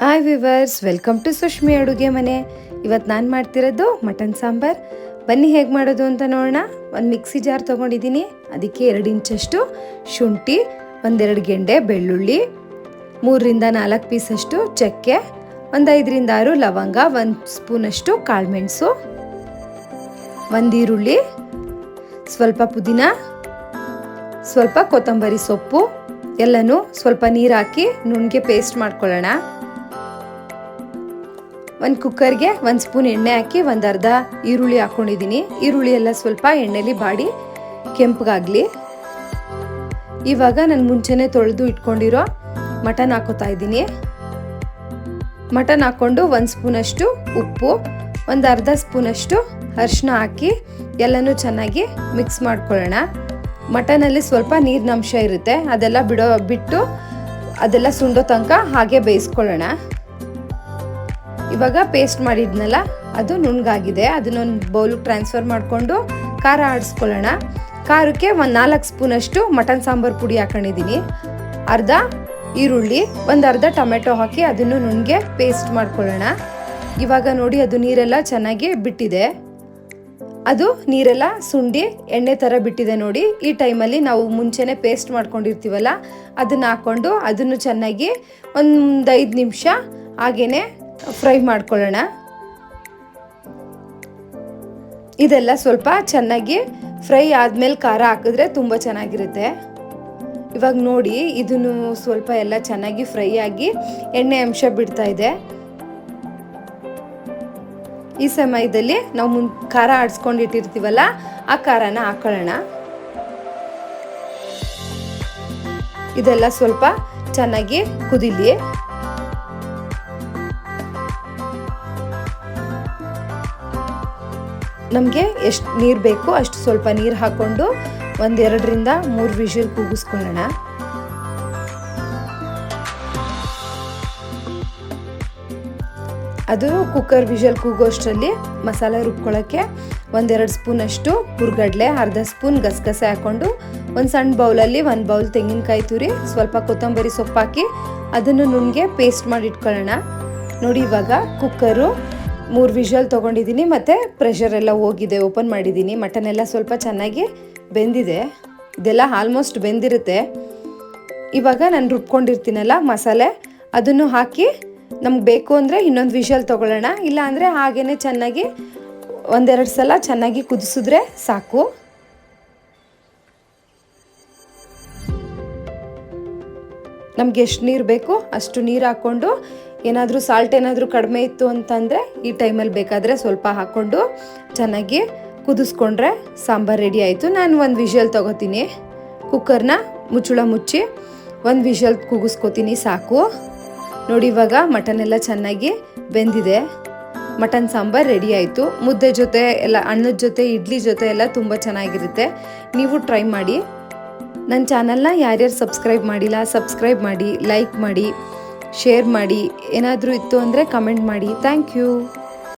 Hi viewers welcome to Sushmi ಅಡುಗೆ ಮನೆ ಇವತ್ತು ನಾನು ಮಾಡ್ತಿರೋದು ಮಟನ್ ಸಾಂಬಾರ್ ಬನ್ನಿ ಹೇಗೆ ಮಾಡೋದು ಅಂತ ನೋಡೋಣ ಒಂದು ಮಿಕ್ಸಿ ಜಾರ್ ತೊಗೊಂಡಿದ್ದೀನಿ ಅದಕ್ಕೆ ಎರಡು ಇಂಚಷ್ಟು ಶುಂಠಿ ಒಂದೆರಡು ಗೆಂಡೆ ಬೆಳ್ಳುಳ್ಳಿ ಮೂರರಿಂದ ನಾಲ್ಕು ಪೀಸಷ್ಟು ಚಕ್ಕೆ ಒಂದು ಐದರಿಂದ ಆರು ಲವಂಗ ಒಂದು ಸ್ಪೂನಷ್ಟು ಕಾಳುಮೆಣಸು ಒಂದು ಈರುಳ್ಳಿ ಸ್ವಲ್ಪ ಪುದೀನ ಸ್ವಲ್ಪ ಕೊತ್ತಂಬರಿ ಸೊಪ್ಪು ಎಲ್ಲನೂ ಸ್ವಲ್ಪ ನೀರು ಹಾಕಿ ನುಣ್ಣಗೆ ಪೇಸ್ಟ್ ಮಾಡ್ಕೊಳ್ಳೋಣ. ಒಂದು ಕುಕ್ಕರ್ಗೆ ಒಂದು ಸ್ಪೂನ್ ಎಣ್ಣೆ ಹಾಕಿ ಒಂದು ಅರ್ಧ ಈರುಳ್ಳಿ ಹಾಕ್ಕೊಂಡಿದ್ದೀನಿ ಈರುಳ್ಳಿ ಎಲ್ಲ ಸ್ವಲ್ಪ ಎಣ್ಣೆಲಿ ಬಾಡಿ ಕೆಂಪಗಾಗಲಿ. ಇವಾಗ ನಾನು ಮುಂಚೆನೆ ತೊಳೆದು ಇಟ್ಕೊಂಡಿರೋ ಮಟನ್ ಹಾಕೋತಾ ಇದ್ದೀನಿ. ಮಟನ್ ಹಾಕ್ಕೊಂಡು ಒಂದು ಸ್ಪೂನಷ್ಟು ಉಪ್ಪು, ಒಂದು ಅರ್ಧ ಸ್ಪೂನಷ್ಟು ಅರಿಶಿನ ಹಾಕಿ ಎಲ್ಲನೂ ಚೆನ್ನಾಗಿ ಮಿಕ್ಸ್ ಮಾಡ್ಕೊಳ್ಳೋಣ. ಮಟನಲ್ಲಿ ಸ್ವಲ್ಪ ನೀರಿನ ಅಂಶ ಇರುತ್ತೆ, ಅದೆಲ್ಲ ಬಿಡೋ, ಬಿಟ್ಟು ಅದೆಲ್ಲ ಸುಂಡೋ ತನಕ ಹಾಗೆ ಬೇಯಿಸ್ಕೊಳ್ಳೋಣ. ಇವಾಗ ಪೇಸ್ಟ್ ಮಾಡಿದ್ನಲ್ಲ, ಅದು ನುಣ್ಣಗಾಗಿದೆ. ಅದನ್ನೊಂದು ಬೌಲಿಗೆ ಟ್ರಾನ್ಸ್ಫರ್ ಮಾಡಿಕೊಂಡು ಖಾರ ಆಡಿಸ್ಕೊಳ್ಳೋಣ. ಖಾರಕ್ಕೆ ಒಂದು ನಾಲ್ಕು ಸ್ಪೂನಷ್ಟು ಮಟನ್ ಸಾಂಬಾರು ಪುಡಿ ಹಾಕೊಂಡಿದ್ದೀನಿ. ಅರ್ಧ ಈರುಳ್ಳಿ, ಒಂದು ಅರ್ಧ ಟೊಮೆಟೊ ಹಾಕಿ ಅದನ್ನು ನುಣ್ಣಗೆ ಪೇಸ್ಟ್ ಮಾಡ್ಕೊಳ್ಳೋಣ. ಇವಾಗ ನೋಡಿ, ಅದು ನೀರೆಲ್ಲ ಚೆನ್ನಾಗಿ ಬಿಟ್ಟಿದೆ. ಅದು ನೀರೆಲ್ಲ ಸುಂಡಿ ಎಣ್ಣೆ ಥರ ಬಿಟ್ಟಿದೆ ನೋಡಿ. ಈ ಟೈಮಲ್ಲಿ ನಾವು ಮುಂಚೆನೆ ಪೇಸ್ಟ್ ಮಾಡ್ಕೊಂಡಿರ್ತೀವಲ್ಲ, ಅದನ್ನು ಹಾಕ್ಕೊಂಡು ಅದನ್ನು ಚೆನ್ನಾಗಿ ಒಂದು ಐದು ನಿಮಿಷ ಹಾಗೇನೆ ಫ್ರೈ ಮಾಡ್ಕೊಳ್ಳೋಣ. ಇದೆಲ್ಲ ಸ್ವಲ್ಪ ಚೆನ್ನಾಗಿ ಫ್ರೈ ಆದಮೇಲೆ ಖಾರ ಹಾಕಿದ್ರೆ ತುಂಬ ಚೆನ್ನಾಗಿರುತ್ತೆ. ಇವಾಗ ನೋಡಿ, ಇದನ್ನು ಸ್ವಲ್ಪ ಎಲ್ಲ ಚೆನ್ನಾಗಿ ಫ್ರೈ ಆಗಿ ಎಣ್ಣೆ ಅಂಶ ಬಿಡ್ತಾ ಇದೆ. ಈ ಸಮಯದಲ್ಲಿ ನಾವು ಮುನ್ ಖಾರ ಆಡಿಸ್ಕೊಂಡು ಇಟ್ಟಿರ್ತೀವಲ್ಲ, ಆ ಖಾರನ ಹಾಕೊಳ್ಳೋಣ. ಇದೆಲ್ಲ ಸ್ವಲ್ಪ ಚೆನ್ನಾಗಿ ಕುದಿಲಿ. ನಮಗೆ ಎಷ್ಟು ನೀರು ಬೇಕು ಅಷ್ಟು ಸ್ವಲ್ಪ ನೀರು ಹಾಕ್ಕೊಂಡು ಒಂದೆರಡರಿಂದ ಮೂರು ವಿಷಲ್ ಕೂಗಿಸ್ಕೊಳ್ಳೋಣ ಅದು ಕುಕ್ಕರ್ ವಿಷಲ್ ಕೂಗೋಷ್ಟರಲ್ಲಿ ಮಸಾಲೆ ರುಬ್ಕೊಳ್ಳೋಕ್ಕೆ ಒಂದೆರಡು ಸ್ಪೂನಷ್ಟು ಹುರ್ಗಡ್ಲೆ, ಅರ್ಧ ಸ್ಪೂನ್ ಗಸಗಸೆ ಹಾಕ್ಕೊಂಡು ಒಂದು ಸಣ್ಣ ಬೌಲಲ್ಲಿ ಒಂದು ಬೌಲ್ ತೆಂಗಿನಕಾಯಿ ತುರಿ, ಸ್ವಲ್ಪ ಕೊತ್ತಂಬರಿ ಸೊಪ್ಪು ಹಾಕಿ ಅದನ್ನು ನುಣ್ಣಗೆ ಪೇಸ್ಟ್ ಮಾಡಿ ಇಟ್ಕೊಳ್ಳೋಣ. ನೋಡಿ ಇವಾಗ ಕುಕ್ಕರು ಮೂರು ವಿಷಲ್ ತೊಗೊಂಡಿದ್ದೀನಿ ಮತ್ತು ಪ್ರೆಷರ್ ಎಲ್ಲ ಹೋಗಿದೆ ಓಪನ್ ಮಾಡಿದ್ದೀನಿ. ಮಟನ್ ಎಲ್ಲ ಸ್ವಲ್ಪ ಚೆನ್ನಾಗಿ ಬೆಂದಿದೆ. ಇದೆಲ್ಲ ಆಲ್ಮೋಸ್ಟ್ ಬೆಂದಿರುತ್ತೆ. ಇವಾಗ ನಾನು ರುಬ್ಕೊಂಡಿರ್ತೀನಲ್ಲ ಮಸಾಲೆ, ಅದನ್ನು ಹಾಕಿ ನಮ್ಗೆ ಬೇಕು ಅಂದರೆ ಇನ್ನೊಂದು ವಿಷಲ್ ತೊಗೊಳ್ಳೋಣ. ಇಲ್ಲ ಅಂದರೆ ಹಾಗೇ ಚೆನ್ನಾಗಿ ಒಂದೆರಡು ಸಲ ಚೆನ್ನಾಗಿ ಕುದಿಸಿದ್ರೆ ಸಾಕು. ನಮ್ಗೆ ಎಷ್ಟು ನೀರು ಬೇಕು ಅಷ್ಟು ನೀರು ಹಾಕ್ಕೊಂಡು ಏನಾದರೂ ಸಾಲ್ಟ್ ಏನಾದರೂ ಕಡಿಮೆ ಇತ್ತು ಅಂತಂದರೆ ಈ ಟೈಮಲ್ಲಿ ಬೇಕಾದರೆ ಸ್ವಲ್ಪ ಹಾಕ್ಕೊಂಡು ಚೆನ್ನಾಗಿ ಕುದಿಸ್ಕೊಂಡ್ರೆ ಸಾಂಬಾರು ರೆಡಿ ಆಯಿತು. ನಾನು ಒಂದು ವಿಷಲ್ ತೊಗೋತೀನಿ. ಕುಕ್ಕರ್ನ ಮುಚ್ಚಳ ಮುಚ್ಚಿ ಒಂದು ವಿಷಲ್ ಕೂಗಿಸ್ಕೊತೀನಿ ಸಾಕು. ನೋಡಿ, ಇವಾಗ ಮಟನ್ ಎಲ್ಲ ಚೆನ್ನಾಗಿ ಬೆಂದಿದೆ. ಮಟನ್ ಸಾಂಬಾರ್ ರೆಡಿ ಆಯಿತು. ಮುದ್ದೆ ಜೊತೆ ಎಲ್ಲ, ಅನ್ನದ ಜೊತೆ, ಇಡ್ಲಿ ಜೊತೆ ಎಲ್ಲ ತುಂಬ ಚೆನ್ನಾಗಿರುತ್ತೆ. ನೀವು ಟ್ರೈ ಮಾಡಿ. ನನ್ನ ಚಾನಲ್ನ ಯಾರ್ಯಾರು ಸಬ್ಸ್ಕ್ರೈಬ್ ಮಾಡಿಲ್ಲ ಸಬ್ಸ್ಕ್ರೈಬ್ ಮಾಡಿ ಲೈಕ್ ಮಾಡಿ ಶೇರ್ ಮಾಡಿ. ಏನಾದರೂ ಇತ್ತು ಅಂದರೆ ಕಮೆಂಟ್ ಮಾಡಿ. Thank you